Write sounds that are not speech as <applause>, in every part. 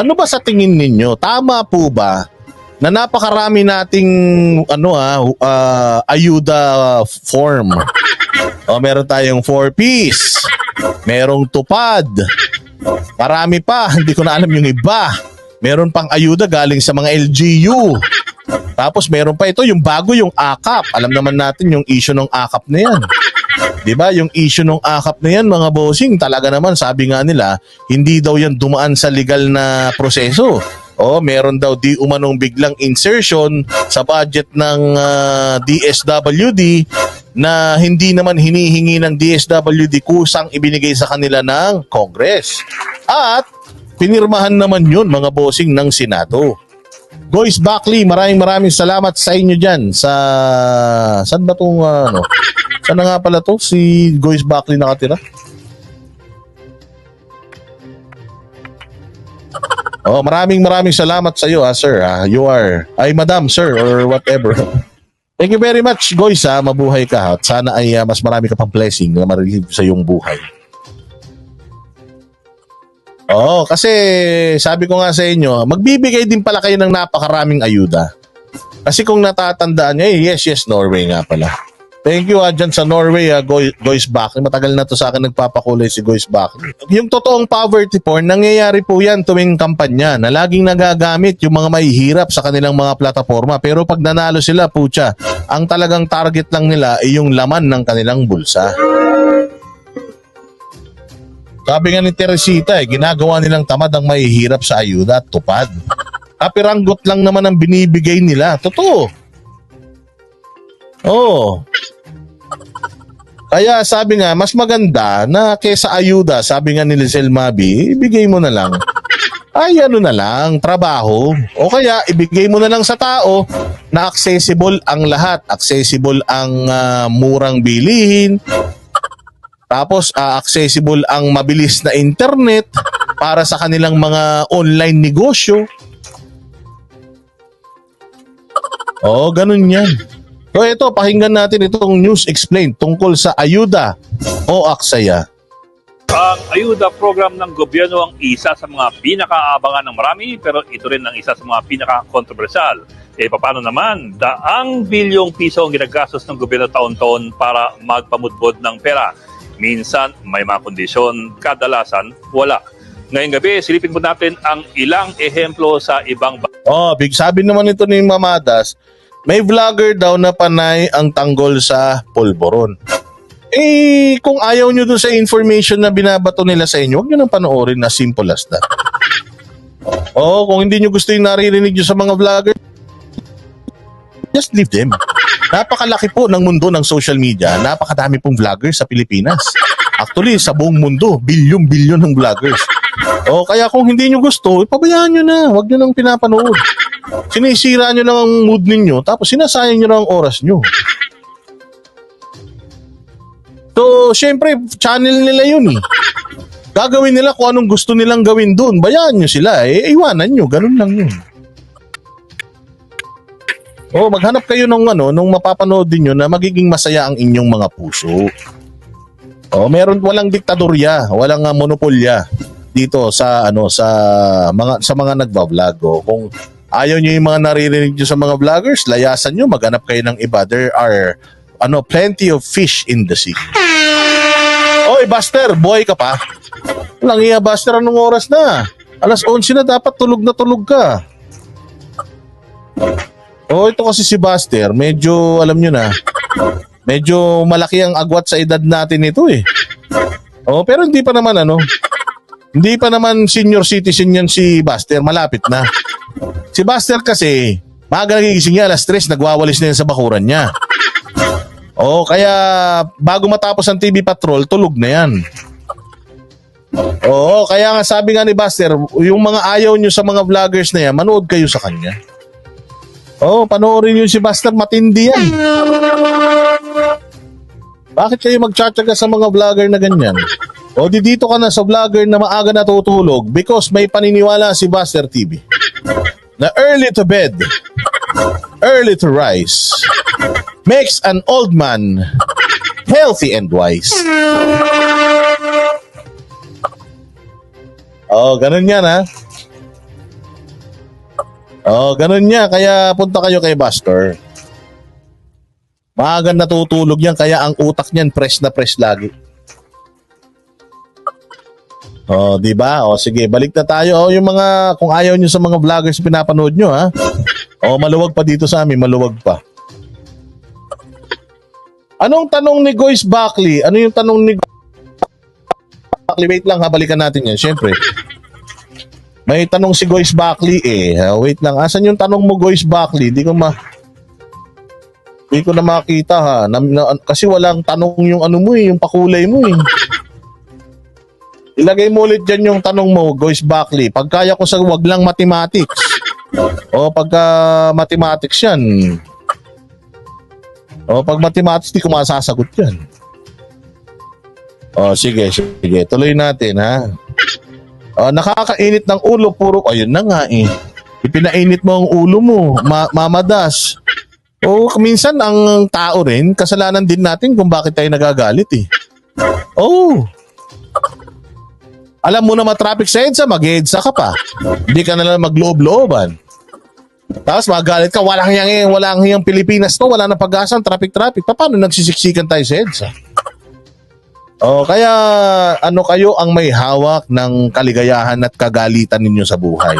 Ano ba sa tingin ninyo? Tama po ba na napakarami nating ano ah, ah, ayuda form? O meron tayong four piece. Merong tupad. Marami pa, <laughs> hindi ko na alam yung iba. Meron pang ayuda galing sa mga LGU. Tapos meron pa ito, yung bago yung AKAP. Alam naman natin yung issue ng AKAP na yan. 'Di ba? Yung issue ng AKAP na yan, mga bossing, talaga naman sabi nga nila, hindi daw yan dumaan sa legal na proseso. O meron daw di umanong biglang insertion sa budget ng ah, DSWD na hindi naman hinihingi ng DSWD kusang ibinigay sa kanila ng Congress. At pinirmahan naman yun mga bossing ng Senado. Gois Buckley, maraming maraming salamat sa inyo dyan sa... Saan ba itong ano? Saan na nga pala to? Si Gois Buckley nakatira? Oh, maraming maraming salamat sa iyo, ah, sir. Ah, you are ay madam, sir or whatever. <laughs> Thank you very much, Gois. Ah, mabuhay ka. At sana ay ah, mas marami ka pang blessing na marinig sa iyong buhay. Oo, kasi sabi ko nga sa inyo, magbibigay din pala kayo ng napakaraming ayuda. Kasi kung natatandaan nyo, eh, yes, yes, Norway nga pala. Thank you ah, dyan sa Norway, ah, Goy, Goys Buckley. Matagal na to sa akin nagpapakulay si Goys Buckley. Yung totoong poverty porn, nangyayari po yan tuwing kampanya na laging nagagamit yung mga mahihirap sa kanilang mga plataforma. Pero pag nanalo sila, pucha, ang talagang target lang nila ay yung laman ng kanilang bulsa. Sabi nga ni Teresita, eh, ginagawa nilang tamad ang mahihirap sa ayuda at tupad. Kapiranggot lang naman ang binibigay nila. Totoo. Oo. Kaya sabi nga, mas maganda na kesa ayuda, sabi nga ni Lizelle Mabi, ibigay mo na lang. Ay, ano na lang, trabaho. O kaya, ibigay mo na lang sa tao na accessible ang lahat. Accessible ang ah, murang bilihin, tapos ah, accessible ang mabilis na internet para sa kanilang mga online negosyo. Oo, ganun yan. So ito, pakinggan natin itong news explained tungkol sa ayuda o aksaya. Ang ayuda program ng gobyerno ang isa sa mga pinakaabangan ng marami pero ito rin ang isa sa mga pinaka-kontrobersyal. Eh paano naman, daang bilyong piso ang ginagastos ng gobyerno taon-taon para magpamudbod ng pera. Minsan may mga kondisyon, kadalasan wala. Ngayong gabi, silipin po natin ang ilang ehemplo sa ibang Oh, big sabi naman ito ni Mamadas, may vlogger daw na panay ang tanggol sa polboron. Eh, kung ayaw nyo dun sa information na binabato nila sa inyo, huwag nyo nang panoorin na simple as that. Oo, kung hindi nyo gusto yung naririnig nyo sa mga vlogger, just leave them. Napakalaki po ng mundo ng social media. Napakadami pong vloggers sa Pilipinas. Actually, sa buong mundo, bilyon-bilyon ng vloggers. O kaya kung hindi nyo gusto, ipabayaan nyo na. Huwag nyo nang pinapanood. Sinisira nyo lang ang mood ninyo, tapos sinasayang nyo lang ang oras nyo. So, syempre, channel nila yun eh. Gagawin nila kung anong gusto nilang gawin doon. Bayaan nyo sila. Eh, iwanan nyo. Ganun lang yun. Oh, maghanap kayo ng ano, nung mapapanood din nyo na magiging masaya ang inyong mga puso. Oh, meron walang diktadorya, walang uh, monopolya dito sa ano sa mga sa mga nagba-vlog. Oh. Kung ayaw niyo yung mga naririnig niyo sa mga vloggers, layasan niyo, maghanap kayo ng iba. There are ano, plenty of fish in the sea. Oy, Buster, boy ka pa. Walang iya, Buster, anong oras na? Alas 11 na, dapat tulog na tulog ka. Oh, ito kasi si Buster, medyo, alam nyo na, medyo malaki ang agwat sa edad natin ito eh. Oh, pero hindi pa naman ano, hindi pa naman senior citizen yan si Buster, malapit na. Si Buster kasi, maaga nagigising niya, alas 3, nagwawalis na yan sa bakuran niya. <laughs> Oh, kaya bago matapos ang TV Patrol, tulog na yan. Oo, kaya nga sabi nga ni Buster, yung mga ayaw nyo sa mga vloggers na yan, manood kayo sa kanya. Oo, panoorin nyo si Buster, matindi yan. Bakit kayo magtsatsaga sa mga vlogger na ganyan? O di dito ka na sa vlogger na maaga natutulog because may paniniwala si Buster TV. Na early to bed, early to rise, makes an old man healthy and wise. Oh, ganun yan ha. Oh, ganun niya. Kaya punta kayo kay Buster. Maaga natutulog yan, kaya ang utak niyan fresh na fresh lagi. Oh, di ba? Oh, sige, balik na tayo. Oh, yung mga kung ayaw niyo sa mga vloggers pinapanood niyo, ha. Oh, maluwag pa dito sa amin, maluwag pa. Anong tanong ni Goyce Buckley? Ano yung tanong ni Buckley? Wait lang, ha, balikan natin yan. Siyempre. May tanong si Goyce Buckley eh. Wait lang. Asan yung tanong mo, Goyce Buckley? Di ko ma... Di ko na makita ha. Na, na- kasi walang tanong yung ano mo eh, yung pakulay mo eh. Ilagay mo ulit dyan yung tanong mo, Goyce Buckley. Pagkaya ko sa wag lang mathematics. O pagka mathematics yan. O pag mathematics, di ko masasagot yan. O sige, sige. Tuloy natin ha. Ah, nakakainit ng ulo, puro, ayun na nga eh. Ipinainit mo ang ulo mo, ma- mamadas. O minsan ang tao rin, kasalanan din natin kung bakit tayo nagagalit eh. Oh. Alam mo na matraffic sa EDSA, mag-EDSA ka pa. Hindi ka na lang magloob-looban. Tapos magalit ka, walang hiyang, walang hiyang Pilipinas to, wala na pag-asa ang traffic-traffic. Pa- Paano nagsisiksikan tayo sa EDSA? Oh, kaya ano kayo ang may hawak ng kaligayahan at kagalitan ninyo sa buhay?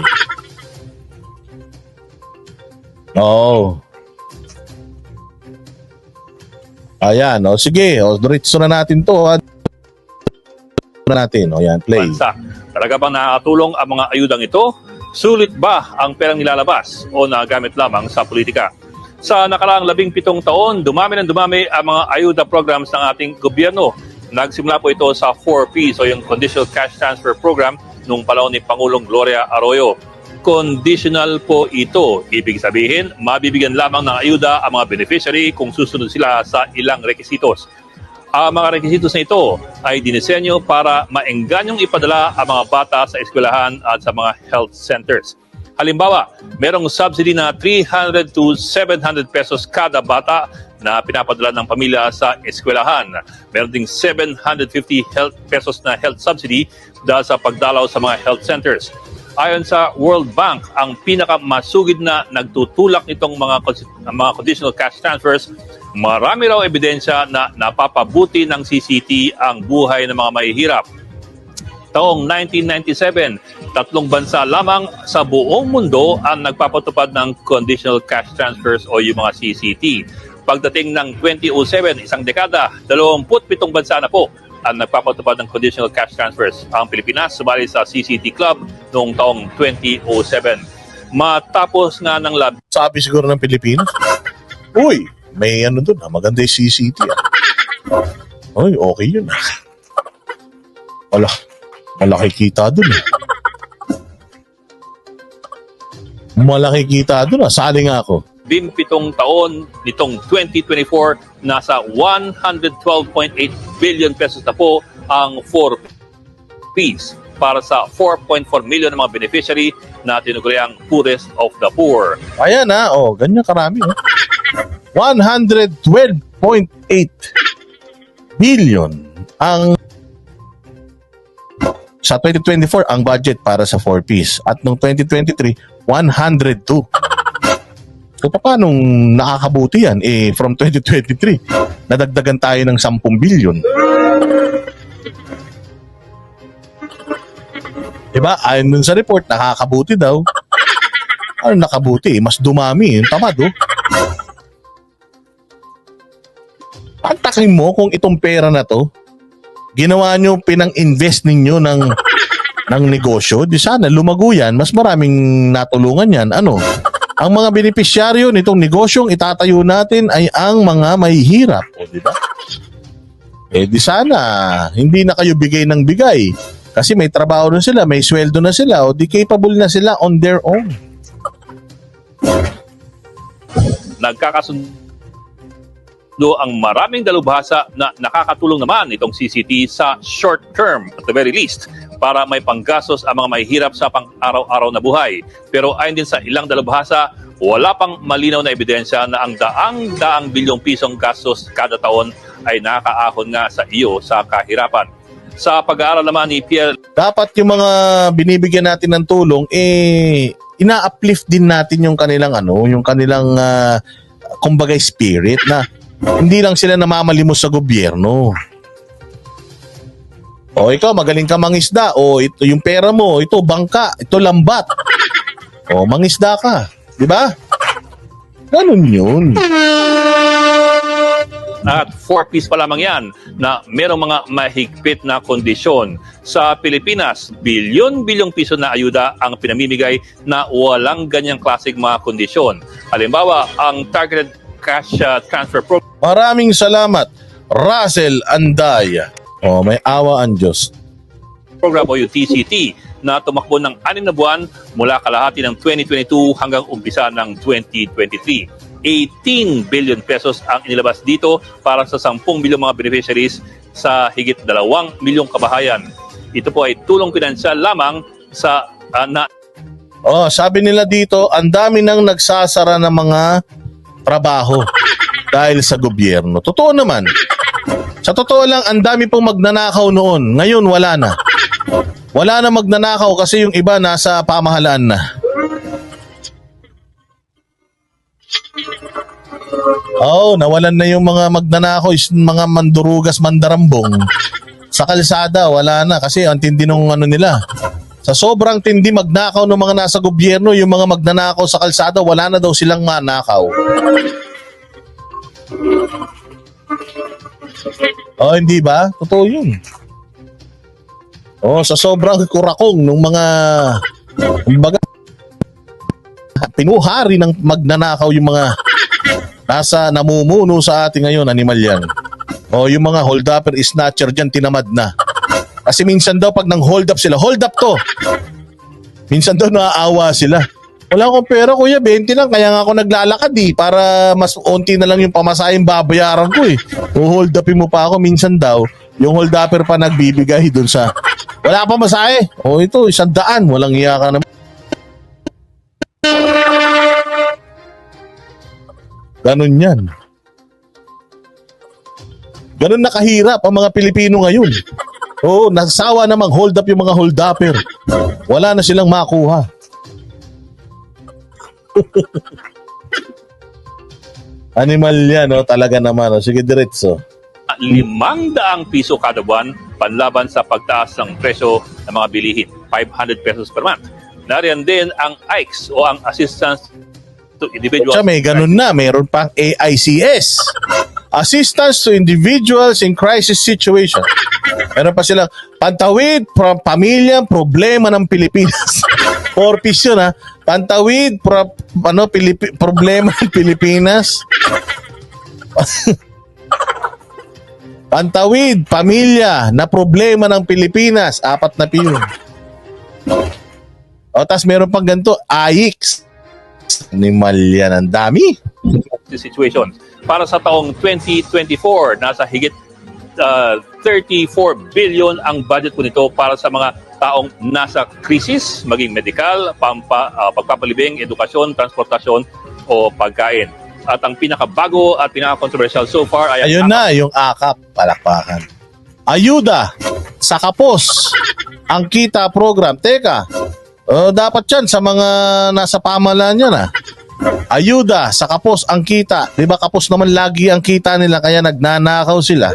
Oh. Ayan, oh, sige, oh, diretso na natin to. Ha. Na natin, oh, yan, play. bansa. Talaga bang nakakatulong ang mga ayudang ito? Sulit ba ang perang nilalabas o nagamit lamang sa politika? Sa nakaraang labing pitong taon, dumami ng dumami ang mga ayuda programs ng ating gobyerno. Nagsimula po ito sa 4Ps o yung Conditional Cash Transfer Program nung panahon ni Pangulong Gloria Arroyo. Conditional po ito. Ibig sabihin, mabibigyan lamang ng ayuda ang mga beneficiary kung susunod sila sa ilang rekisitos. Ang mga requisitos na ito ay dinisenyo para maengganyong ipadala ang mga bata sa eskwelahan at sa mga health centers. Halimbawa, merong subsidy na 300 to 700 pesos kada bata na pinapadala ng pamilya sa eskwelahan. Meron ding 750 health pesos na health subsidy dahil sa pagdalaw sa mga health centers. Ayon sa World Bank, ang pinakamasugid na nagtutulak nitong mga, mga conditional cash transfers, marami raw ebidensya na napapabuti ng CCT ang buhay ng mga mahihirap. Taong 1997, tatlong bansa lamang sa buong mundo ang nagpapatupad ng conditional cash transfers o yung mga CCT. Pagdating ng 2007, isang dekada, 27 bansa na po ang nagpapatupad ng conditional cash transfers. Ang Pilipinas sumali sa CCT Club noong taong 2007. Matapos nga ng lab Sabi siguro ng Pilipinas, Uy, may ano doon, ah, maganda yung CCT. Ah. Uy, okay yun. Ah. Wala, malaki kita doon. Ah. Malaki kita doon. Ah. Sali nga ako. 27 taon nitong 2024 nasa 112.8 billion pesos na po ang 4 Ps para sa 4.4 million ng mga beneficiary na tinuguriang poorest of the poor. Ayan na, oh, ganyan karami. Oh. 112.8 billion ang sa 2024 ang budget para sa 4Ps at noong 2023 102 so paano nakakabuti yan? Eh from 2023 nadagdagan tayo ng 10 billion. Diba? Ayon dun sa report nakakabuti daw. Ano nakabuti? Eh, mas dumami yung tamad oh Pantakin mo kung itong pera na to, ginawa nyo, pinang-invest ninyo ng, ng negosyo, di sana lumago yan, mas maraming natulungan yan. Ano? Ang mga benepisyaryo nitong negosyong itatayo natin ay ang mga mahihirap. O, di ba? Eh, di sana, hindi na kayo bigay ng bigay. Kasi may trabaho na sila, may sweldo na sila, o di capable na sila on their own. Nagkakasundo ang maraming dalubhasa na nakakatulong naman itong CCT sa short term at the very least para may panggastos ang mga mahihirap sa pang-araw-araw na buhay. Pero ayon din sa ilang dalubhasa, wala pang malinaw na ebidensya na ang daang-daang bilyong pisong gastos kada taon ay nakakaahon nga sa iyo sa kahirapan. Sa pag-aaral naman ni Pierre dapat yung mga binibigyan natin ng tulong, eh, ina-uplift din natin yung kanilang ano, yung kanilang ah, kumbaga spirit na hindi lang sila namamalimos sa gobyerno. O ikaw, magaling ka mangisda. O ito yung pera mo, ito bangka, ito lambat. O mangisda ka. Di ba? Ganun yun. At 4 piece pa lamang yan na merong mga mahigpit na kondisyon. Sa Pilipinas, bilyon-bilyong piso na ayuda ang pinamimigay na walang ganyang klaseng mga kondisyon. Halimbawa, ang Targeted Cash uh, Transfer Program Maraming salamat, Russell Anday. O may awa ang Diyos. program o yung TCT na tumakbo ng anim na buwan mula kalahati ng 2022 hanggang umpisa ng 2023. 18 billion pesos ang inilabas dito para sa 10 bilyong mga beneficiaries sa higit 2 milyong kabahayan. Ito po ay tulong pinansyal lamang sa ah, na Oh, sabi nila dito, ang dami nang nagsasara ng mga trabaho <laughs> dahil sa gobyerno. Totoo naman. Sa totoo lang, ang dami pong magnanakaw noon. Ngayon, wala na. Wala na magnanakaw kasi yung iba nasa pamahalaan na. Oh, nawalan na yung mga magnanakaw, is mga mandurugas, mandarambong. Sa kalsada, wala na kasi ang tindi nung ano nila. Sa sobrang tindi magnakaw ng mga nasa gobyerno, yung mga magnanakaw sa kalsada, wala na daw silang manakaw. Oh, hindi ba? Totoo yun. Oh, sa sobrang kurakong ng mga kumbaga pinuhari ng magnanakaw yung mga nasa namumuno sa ating ngayon, animal yan. O yung mga hold upper snatcher dyan, tinamad na. Kasi minsan daw pag nang hold up sila, hold up to. Minsan daw naaawa sila. Wala akong pera kuya, 20 lang. Kaya nga ako naglalakad eh. Para mas onti na lang yung pamasahing babayaran ko eh. hold upin mo pa ako minsan daw. Yung hold upper pa nagbibigay dun sa... Wala pa masahe. O ito, isang daan. Walang iya ka naman. Ganon yan. Ganon nakahirap ang mga Pilipino ngayon. Oo, nasawa namang hold up yung mga hold upper. Wala na silang makuha. Animal yan, oh, talaga naman. Oh. Sige, diretso. limang daang piso kada buwan panlaban sa pagtaas ng presyo ng mga bilihin, 500 pesos per month. Nariyan din ang AICS o ang Assistance to Individuals. Siya may ganun na, mayroon pang AICS. Assistance to Individuals in Crisis Situation. Meron pa silang pantawid pamilyang problema ng Pilipinas. <laughs> Four piece yun ha. Pantawid pro, ano, Pilipi, problema ng Pilipinas. <laughs> Pantawid, pamilya na problema ng Pilipinas. Apat na piyo. O, tas meron pang ganito, AIX. Animal yan. Ang dami. situation. Para sa taong 2024, nasa higit uh, 34 billion ang budget po nito para sa mga taong nasa krisis, maging medikal, pampa, uh, pagpapalibing, edukasyon, transportasyon o pagkain. At ang pinakabago at pinaka-controversial so far ay Ayun na, yung akap. Palakpakan. Ayuda sa kapos. Ang kita program. Teka, oh, dapat yan sa mga nasa pamahalaan yan ah. Ayuda sa kapos ang kita. Di ba kapos naman lagi ang kita nila kaya nagnanakaw sila.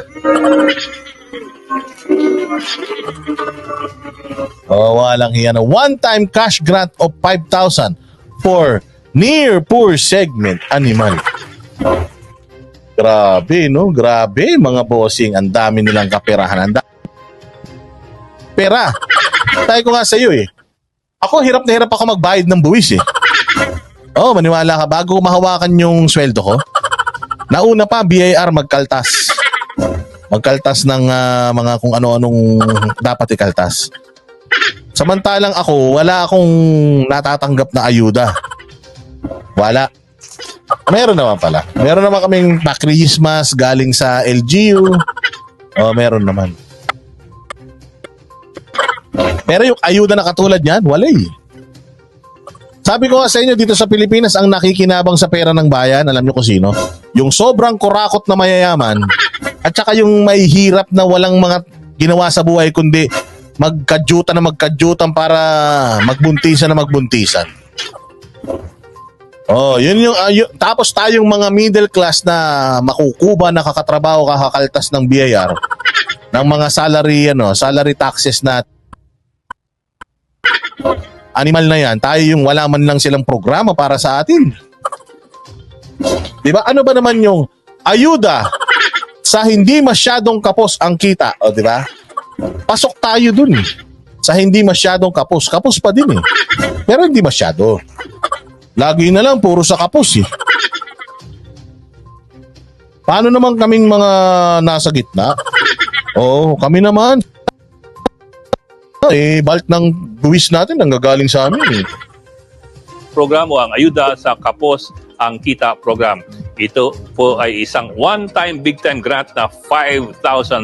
Oh, walang hiyan. One-time cash grant of 5,000 for near poor segment animal. Grabe, no? Grabe, mga bossing. Ang dami nilang kaperahan. Ang Pera. Tayo ko nga sa iyo eh. Ako, hirap na hirap ako magbayad ng buwis eh. Oh, maniwala ka. Bago mahawakan yung sweldo ko, nauna pa, BIR magkaltas. Magkaltas ng ah, mga kung ano-anong dapat ikaltas. Samantalang ako, wala akong natatanggap na ayuda. Wala. Meron naman pala. Meron naman kaming pa-Christmas galing sa LGU. Oh, meron naman. Pero yung ayuda na katulad niyan, wala eh. Sabi ko nga sa inyo, dito sa Pilipinas, ang nakikinabang sa pera ng bayan, alam niyo kung sino? Yung sobrang kurakot na mayayaman, at saka yung may hirap na walang mga ginawa sa buhay, kundi magkadyutan na magkadyutan para magbuntisan na magbuntisan. Oh, yun yung ah, yun- tapos tayong mga middle class na makukuba nakakatrabaho kakakaltas ng BIR ng mga salary ano, salary taxes na animal na yan, tayo yung wala man lang silang programa para sa atin. 'Di ba? Ano ba naman yung ayuda sa hindi masyadong kapos ang kita, o 'di ba? Pasok tayo dun eh. Sa hindi masyadong kapos, kapos pa din eh. Pero hindi masyado. Lagi na lang, puro sa kapos eh. Paano naman kaming mga nasa gitna? Oo, kami naman. Eh, balik ng buwis natin ang gagaling sa amin eh. programo ang ayuda sa Kapos ang Kita program. Ito po ay isang one-time big-time grant na 5,000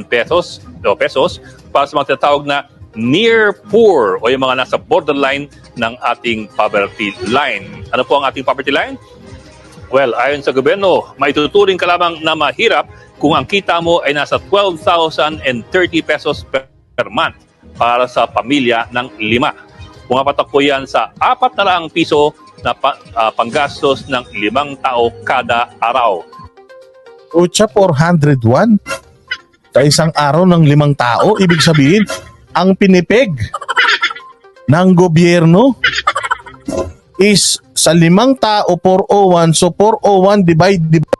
pesos o pesos para sa mga tinatawag na near poor o yung mga nasa borderline ng ating poverty line. Ano po ang ating poverty line? Well, ayon sa gobyerno, maituturing ka lamang na mahirap kung ang kita mo ay nasa 12,030 pesos per, month para sa pamilya ng lima. Pumapatak po yan sa apat na laang piso na pa, ah, panggastos ng limang tao kada araw. Ucha 401 sa isang araw ng limang tao. Ibig sabihin, ang pinipeg ng gobyerno is sa limang tao 401. So 401 divide divide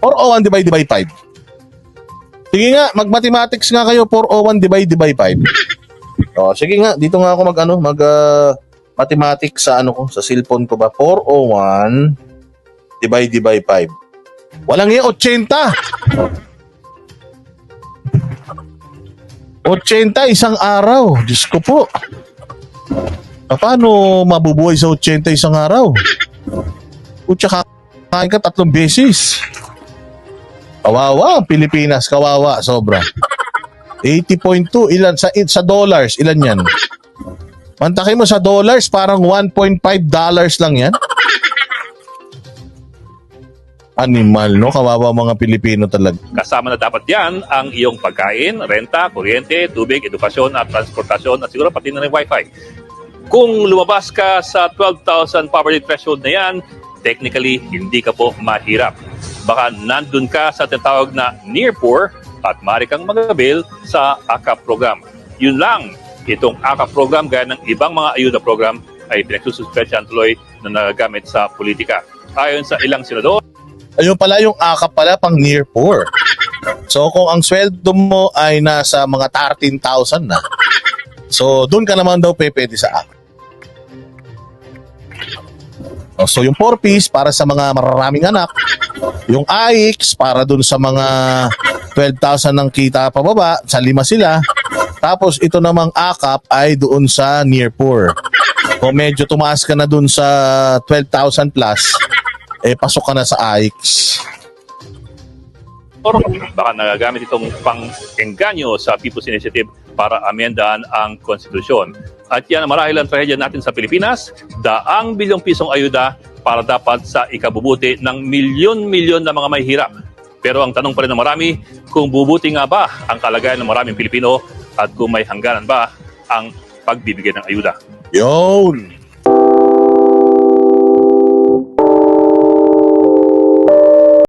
401 divide divide 5. Sige nga, mag-mathematics nga kayo 401 divide divide 5. Oh, sige nga, dito nga ako mag ano, mag ah, mathematics sa ano ko, sa cellphone ko ba 401 divide divide 5. Walang yung 80. 80 isang araw. Diyos ko po. Ah, Paano mabubuhay sa 80 isang araw? Kutsa kakain ka tatlong beses. Kawawa Pilipinas. Kawawa. Sobra. 80.2. Ilan? Sa, sa dollars. Ilan yan? Mantakin mo sa dollars, parang 1.5 dollars lang yan. Animal, no? Kawawa mga Pilipino talaga. Kasama na dapat yan ang iyong pagkain, renta, kuryente, tubig, edukasyon at transportasyon at siguro pati na rin wifi. Kung lumabas ka sa 12,000 poverty threshold na yan, technically hindi ka po mahirap. Baka nandun ka sa tinatawag na near poor at maaari kang magabil sa AKAP program. Yun lang, itong AKAP program gaya ng ibang mga ayuda program ay pinagsususpensyahan tuloy na nagagamit sa politika. Ayon sa ilang senador, Ayun pala yung akap pala pang near poor. So kung ang sweldo mo ay nasa mga 13,000 na, so doon ka naman daw pwede sa akap. Oh, So yung 4 piece para sa mga mararaming anak, yung AIX para doon sa mga 12,000 ng kita pababa, sa lima sila. Tapos ito namang akap ay doon sa near poor. Kung medyo tumaas ka na doon sa 12,000 plus, eh pasok ka na sa AIX. or baka nagagamit itong pang-engganyo sa People's Initiative para amendahan ang konstitusyon. At yan ang marahil ang trahedya natin sa Pilipinas, daang bilyong pisong ayuda para dapat sa ikabubuti ng milyon-milyon na mga may hirap. Pero ang tanong pa rin ng marami, kung bubuti nga ba ang kalagayan ng maraming Pilipino at kung may hangganan ba ang pagbibigay ng ayuda. Yun.